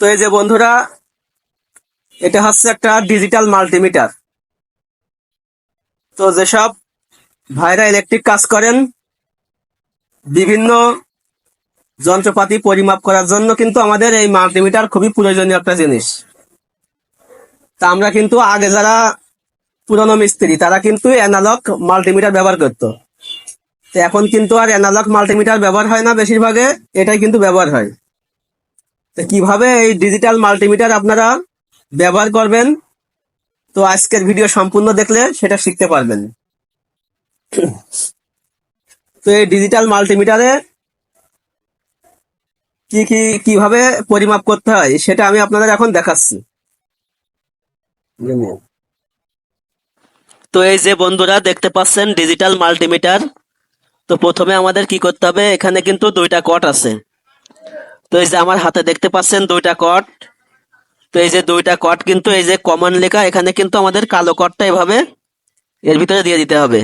তো এই যে বন্ধুরা, এটা হচ্ছে একটা ডিজিটাল মাল্টিমিটার তো যেসব ভাইরা ইলেকট্রিক কাজ করেন, বিভিন্ন যন্ত্রপাতি পরিমাপ করার জন্য কিন্তু আমাদের এই মাল্টিমিটার খুবই প্রয়োজনীয় একটা জিনিস। তা আমরা কিন্তু আগে যারা পুরনো মিস্ত্রি, তারা কিন্তু অ্যানালগ মাল্টিমিটার ব্যবহার করতো। তো এখন কিন্তু আর অ্যানালগ মাল্টিমিটার ব্যবহার হয় না বেশিরভাগে, এটাই কিন্তু ব্যবহার হয়। তো কীভাবে এই ডিজিটাল মাল্টিমিটার আপনারা ব্যবহার করবেন? তো আজকের ভিডিও সম্পূর্ণ দেখলে সেটা শিখতে পারবেন। তো এই ডিজিটাল মাল্টিমিটারে কি কি কীভাবে পরিমাপ করতে হয় সেটা আমি আপনাদের এখন দেখাচ্ছি। তো এই যে বন্ধুরা দেখতে পাচ্ছেন ডিজিটাল মাল্টিমিটার তো প্রথমে আমাদের কি করতে হবে? এখানে কিন্তু দুইটা কট আছে। তো এই যে আমার হাতে দেখতে পাচ্ছেন দুইটা কট তো এই যে দুইটা কট কিন্তু এই যে কমন লেখা, এখানে কিন্তু আমাদের কালো কটটা এভাবে এর ভিতরে দিয়ে দিতে হবে।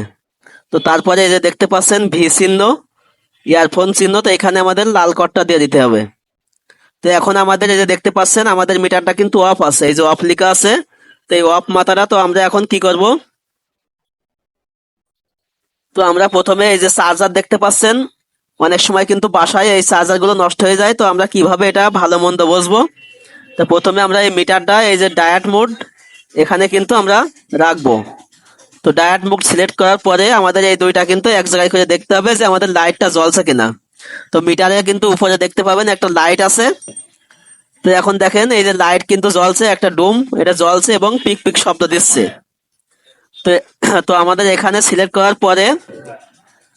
তো তারপরে এই যে দেখতে পাচ্ছেন ভি চিহ্ন ইয়ারফোন চিহ্ন, তো এখানে আমাদের লাল কটটা দিয়ে দিতে হবে। তো এখন আমাদের এই যে দেখতে পাচ্ছেন, আমাদের মিটারটা কিন্তু অফ আছে, এই যে অফ লেখা আছে। তো এই অফ মাথাটা তো আমরা এখন কি করব? তো আমরা প্রথমে এই যে চার্জার দেখতে পাচ্ছেন অনেক সময় কিন্তু বাসায় এই চার্জারগুলো নষ্ট হয়ে যায়, তো আমরা কীভাবে এটা ভালো মন্দ বসবো? তো প্রথমে আমরা এই মিটারটা, এই যে ডায়াট মোড, এখানে কিন্তু আমরা রাখব। তো ডায়াট মোড সিলেক্ট করার পরে আমাদের এই দুইটা কিন্তু এক জায়গায় করে দেখতে হবে যে আমাদের লাইটটা জ্বলছে কিনা। তো মিটারে কিন্তু উপরে দেখতে পাবেন একটা লাইট আছে। তো এখন দেখেন, এই যে লাইট কিন্তু জ্বলছে, একটা ডুম, এটা জ্বলছে এবং পিক পিক শব্দ দিচ্ছে। তো তো আমাদের এখানে সিলেক্ট করার পরে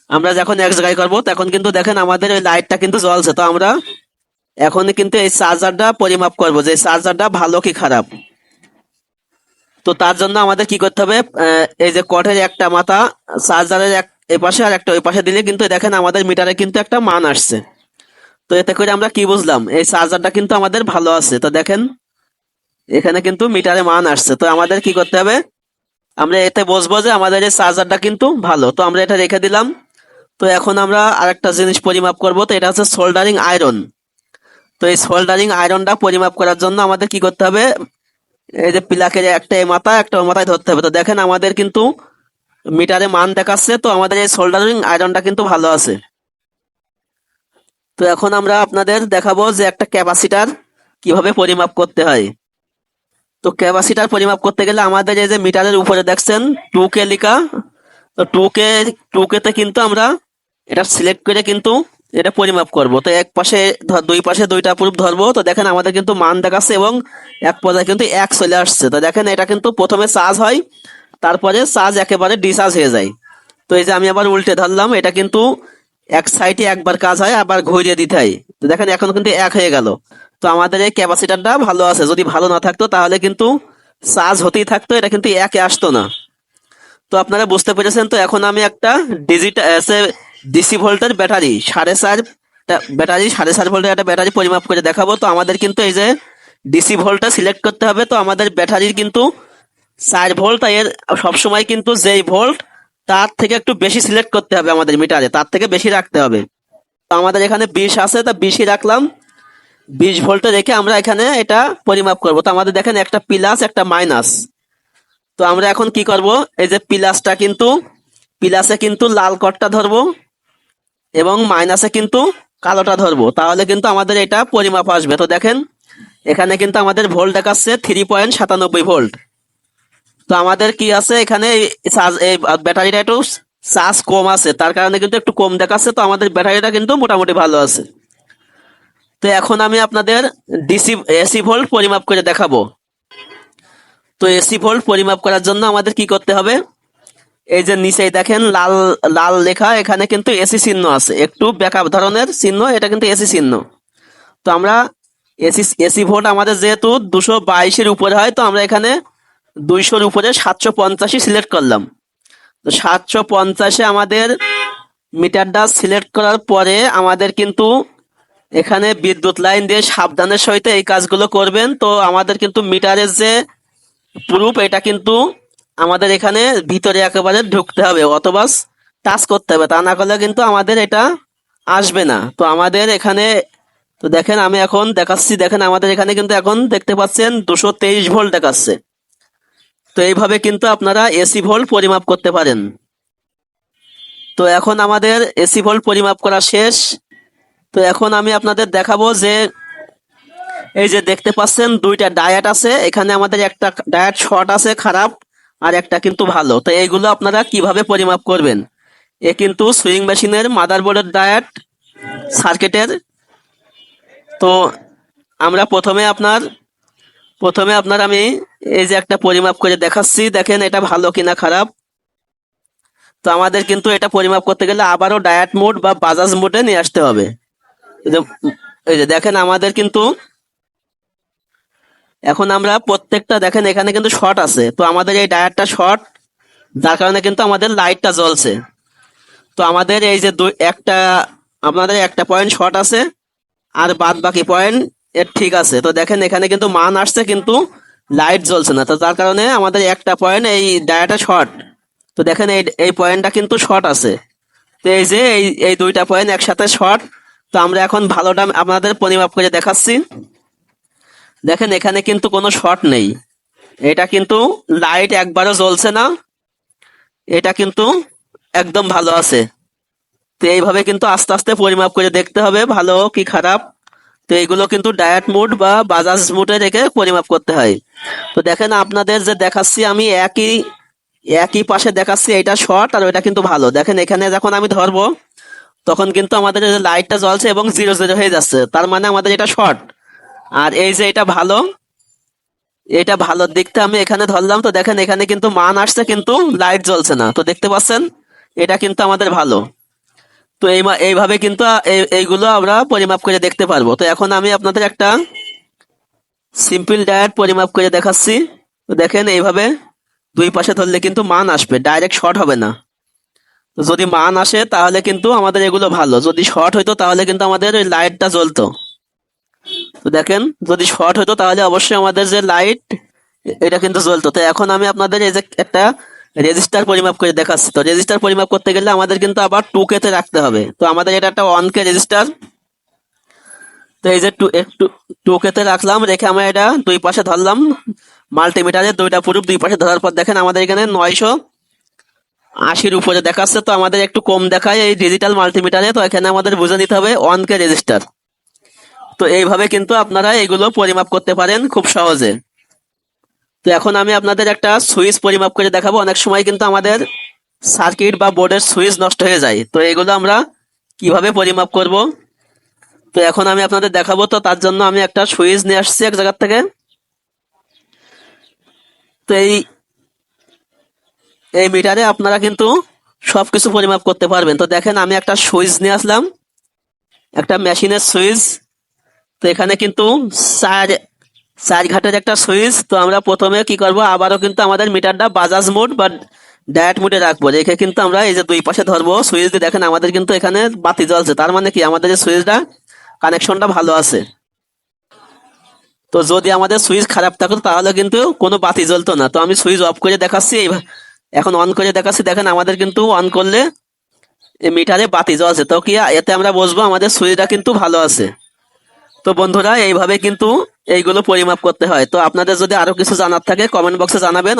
আমরা যখন এক জায়গায় করব, তখন কিন্তু দেখেন আমাদের ওই লাইটটা কিন্তু জ্বলছে। তো আমরা এখন কিন্তু এই চার্জারটা পরিমাপ করব যে চার্জারটা ভালো কি খারাপ। তো তার জন্য আমাদের কি করতে হবে এই যে কটের একটা মাথা, চার্জারের এক এই পাশে আর একটা ওই পাশে দিলে কিন্তু দেখেন আমাদের মিটারে কিন্তু একটা মান আসছে। তো এতে করে আমরা কি বুঝলাম, এই চার্জারটা কিন্তু আমাদের ভালো আছে। তো দেখেন, এখানে কিন্তু মিটারে মান আসছে। তো আমাদের কি করতে হবে, আমরা এতে বসবো যে আমাদের এই চার্জারটা কিন্তু ভালো। তো আমরা এটা রেখে দিলাম। তো এখন আমরা আরেকটা জিনিস পরিমাপ করব, তো এটা হচ্ছে সোল্ডারিং আয়রন তো এই সোল্ডারিং আয়রনটা পরিমাপ করার জন্য আমাদের কি করতে হবে? এই যে পিলাকের একটা এ মাথা, একটা মাথায় ধরতে হবে। তো দেখেন আমাদের কিন্তু মিটারে মান দেখাচ্ছে, তো আমাদের এই সোল্ডারিং আয়রনটা কিন্তু ভালো আছে। তো এখন আমরা আপনাদের দেখাবো যে একটা ক্যাপাসিটার কীভাবে পরিমাপ করতে হয়। তো ক্যাপাসিটার পরিমাপ করতে গেলে আমাদের এই যে মিটারের উপরে দেখছেন, টু কে লিখা, তো টু কে টু কে তে কিন্তু আমরা এটা সিলেক্ট করে কিন্তু এটা পরিমাপ করব। তো এক পাশে দুই পাশে দুইটা প্রুফ ধরবো, তো দেখেন আমাদের কিন্তু মান দেখাচ্ছে এবং এক পর্যায়ে কিন্তু এক চলে আসছে। তো দেখেন এটা কিন্তু প্রথমে চার্জ হয়, তারপরে চার্জ একেবারে ডিচার্জ হয়ে যায়। তো এই যে আমি আবার উল্টে ধরলাম, এটা কিন্তু এক সাইডে একবার কাজ হয়, আবার ঘুরিয়ে দিতে হয়। তো দেখেন এখন কিন্তু এক হয়ে গেল। তো আমাদের এই ক্যাপাসিটারটা ভালো আছে, যদি ভালো না থাকতো তাহলে কিন্তু চার্জ হতেই থাকতো, এটা কিন্তু একে আসতো না। তো আপনারা বুঝতে পেরেছেন, তো এখন আমি একটা ডিজিটাল ডিসি ভোল্টের ব্যাটারি, সাড়ে চার ব্যাটারি সাড়ে চার ভোল্টের একটা ব্যাটারি পরিমাপ করে দেখাবো। তো আমাদের কিন্তু এই যে ডিসি ভোল্টটা সিলেক্ট করতে হবে, তো আমাদের ব্যাটারির কিন্তু চার ভোল্ট এর সবসময় কিন্তু যেই ভোল্ট, তার থেকে একটু বেশি সিলেক্ট করতে হবে আমাদের মিটারে তার থেকে বেশি রাখতে হবে। তো আমাদের এখানে বিশ আছে, তা বিশই রাখলাম। বিশ ভোল্টে রেখে আমরা এখানে এটা পরিমাপ করব। তো আমাদের দেখেন একটা প্লাস একটা মাইনাস তো আমরা এখন কি করব? এই যে প্লাসটা কিন্তু প্লাসে কিন্তু লাল কটটা ধরবো। এবং মাইনাসে কিন্তু কালোটা ধরবো। তাহলে কিন্তু আমাদের এটা পরিমাপ আসবে। তো দেখেন, এখানে কিন্তু আমাদের ভোল্ট দেখাচ্ছে থ্রি পয়েন্ট সাতানব্বই ভোল্ট তো আমাদের কি আছে? এখানে এই ব্যাটারিটা একটু চার্জ কম আছে। তার কারণে কিন্তু একটু কম দেখাচ্ছে। তো আমাদের ব্যাটারিটা কিন্তু মোটামুটি ভালো আছে। তো এখন আমি আপনাদের ডিসি এসি ভোল্ট পরিমাপ করে দেখাবো। তো এসি ভোল্ট পরিমাপ করার জন্য আমাদের কি করতে হবে? এই যে নিচেই দেখেন, লাল লাল লেখা, এখানে কিন্তু এসি চিহ্ন আছে। একটু ব্যাকআপ ধরনের চিহ্ন, এটা কিন্তু এসি চিহ্ন। তো আমরা এসি এসি ভোট আমাদের যেহেতু দুশো বাইশের উপরে হয়, তো আমরা এখানে দুইশোর উপরে সাতশো পঞ্চাশই সিলেক্ট করলাম। তো সাতশো পঞ্চাশে আমাদের মিটারটা সিলেক্ট করার পরে আমাদের কিন্তু এখানে বিদ্যুৎ লাইন দিয়ে সাবধানের সহিত এই কাজগুলো করবেন। তো আমাদের কিন্তু মিটারের যে প্রুফ, এটা কিন্তু আমাদের এখানে ভিতরে একেবারে ঢুকতে হবে, অথবা টাচ করতে হবে। তা না করলে কিন্তু আমাদের এটা আসবে না। তো আমাদের এখানে, তো দেখেন আমি এখন দেখাচ্ছি, দেখেন আমাদের এখানে কিন্তু এখন দেখতে পাচ্ছেন দুশো তেইশ ভোল্ট দেখাচ্ছে। তো এইভাবে কিন্তু আপনারা এসি ভোল্ট পরিমাপ করতে পারেন। তো এখন আমাদের এসি ভোল্ট পরিমাপ করা শেষ। তো এখন আমি আপনাদের দেখাবো যে, এই যে দেখতে পাচ্ছেন দুইটা ডায়েট আছে। এখানে আমাদের একটা ডায়েট শর্ট আছে, খারাপ। আর একটা কিন্তু ভালো। তো এইগুলো আপনারা কীভাবে পরিমাপ করবেন? এ কিন্তু সুইং মেশিনের মাদারবোর্ডের ডায়েট সার্কিটের তো আমরা প্রথমে আপনার প্রথমে আপনার আমি এই যে একটা পরিমাপ করে দেখাচ্ছি, দেখেন এটা ভালো কিনা খারাপ। তো আমাদের কিন্তু এটা পরিমাপ করতে গেলে আবারও ডায়েট মোড বা বাজাজ মোডে নিয়ে আসতে হবে। এই যে দেখেন আমাদের কিন্তু এখন আমরা প্রত্যেকটা দেখেন, এখানে কিন্তু শর্ট আছে। তো আমাদের এই ডায়ারটা শর্ট যার কারণে কিন্তু আমাদের লাইটটা জ্বলছে। তো আমাদের এই যে দুই একটা আপনাদের একটা পয়েন্ট শর্ট আছে, আর বাদ বাকি পয়েন্ট এর ঠিক আছে। তো দেখেন, এখানে কিন্তু মান আসছে, কিন্তু লাইট জ্বলছে না। তো তার কারণে আমাদের একটা পয়েন্ট এই ডায়াটা শর্ট তো দেখেন, এই এই পয়েন্টটা কিন্তু শর্ট আছে। তো এই যে, এই এই দুইটা পয়েন্ট একসাথে শর্ট তো আমরা এখন ভালোটা আপনাদের পরিমাপ করে দেখাচ্ছি। দেখেন, এখানে কিন্তু কোনো শর্ট নেই। এটা কিন্তু লাইট একবারও জ্বলছে না। এটা কিন্তু একদম ভালো আছে। তো এইভাবে কিন্তু আস্তে আস্তে পরিমাপ করে দেখতে হবে, ভালো কি খারাপ। তো এইগুলো কিন্তু ডায়েট মুড বা বাজাজ মুডে রেখে পরিমাপ করতে হয়। তো দেখেন, আপনাদের যে দেখাচ্ছি, আমি একই একই পাশে দেখাচ্ছি এটা শর্ট আর ওইটা কিন্তু ভালো। দেখেন, এখানে যখন আমি ধরবো, তখন কিন্তু আমাদের লাইটটা জ্বলছে এবং জিরো জিরো হয়ে যাচ্ছে। তার মানে আমাদের এটা শর্ট আর এই যে এটা ভালো, এটা ভালোর দিকটা আমি এখানে ধরলাম, তো দেখেন এখানে কিন্তু মান আসছে কিন্তু লাইট জ্বলছে না, তো দেখতে পাচ্ছেন? এটা কিন্তু আমাদের ভালো। তো এই এইভাবে কিন্তু এই- এইগুলো আমরা পরিমাপ করে দেখতে পারব। তো এখন আমি আপনাদের একটা সিম্পল ডায়েট পরিমাপ করে দেখাচ্ছি। তো দেখেন এইভাবে দুই পাশে ধরলে কিন্তু মান আসবে ডাইরেক্ট শর্ট হবে না। যদি মান আসে তাহলে কিন্তু আমাদের এগুলো ভালো, যদি শর্ট হইতো তাহলে কিন্তু আমাদের ওই লাইটটা জ্বলতো। তো দেখেন, যদি শর্ট হতো তাহলে অবশ্যই আমাদের যে লাইট এটা কিন্তু জ্বলতো। তো এখন আমি আপনাদের এই যে একটা রেজিস্টার পরিমাপ করে দেখাচ্ছি। তো রেজিস্টার পরিমাপ করতে গেলে আমাদের কিন্তু আবার টু কে তে রাখতে হবে। তো আমাদের এটা একটা ওয়ান কে রেজিস্টার তো এই যে টু টু কে তে রাখলাম, রেখে আমরা এটা দুই পাশে ধরলাম। মাল্টিমিটারে দুইটা পুরুপ দুই পাশে ধরার পর দেখেন আমাদের এখানে নয়শো আশির উপরে দেখাচ্ছে। তো আমাদের একটু কম দেখায় এই ডিজিটাল মাল্টিমিটারে তো এখানে আমাদের বুঝে নিতে হবে ওয়ান কে রেজিস্টার তো এইভাবে কিন্তু আপনারা এগুলো পরিমাপ করতে পারেন খুব সহজে। তো এখন আমি আপনাদের একটা সুইচ পরিমাপ করে দেখাবো। অনেক সময় কিন্তু আমাদের সার্কিট বা বোর্ডের সুইচ নষ্ট হয়ে যায়। তো এগুলো আমরা কীভাবে পরিমাপ করব? তো এখন আমি আপনাদের দেখাবো। তো তার জন্য আমি একটা সুইচ নিয়ে আসছি এক জায়গা থেকে। তো এই এই মিটারে আপনারা কিন্তু সবকিছু পরিমাপ করতে পারবেন। তো দেখেন আমি একটা সুইচ নিয়ে আসলাম। একটা মেশিনের সুইচ। তো এখানে কিন্তু চার চার ঘাটের একটা সুইচ। তো আমরা প্রথমে কি করব, আবারও কিন্তু আমাদের মিটারটা বাজাজ মোড বা ডায়েট মোডে রাখব। রেখে কিন্তু আমরা এই যে দুই পাশে ধরবো, সুইচ দিয়ে দেখেন আমাদের কিন্তু এখানে বাতি জ্বলছে। তার মানে কি, আমাদের যে সুইচটা, কানেকশনটা ভালো আছে। তো যদি আমাদের সুইচ খারাপ থাকতো, তাহলে কিন্তু কোনো বাতি জ্বলতো না। তো আমি সুইচ অফ করে দেখাচ্ছি এখন অন করে দেখাচ্ছি। দেখেন আমাদের কিন্তু অন করলে মিটারে বাতি জ্বলছে। তো কি, এতে আমরা বসবো, আমাদের সুইচটা কিন্তু ভালো আছে। তো বন্ধুরা, এইভাবে কিন্তু এইগুলো পরিমাপ করতে হয়। তো আপনাদের যদি আরও কিছু জানার থাকে কমেন্ট বক্সে জানাবেন।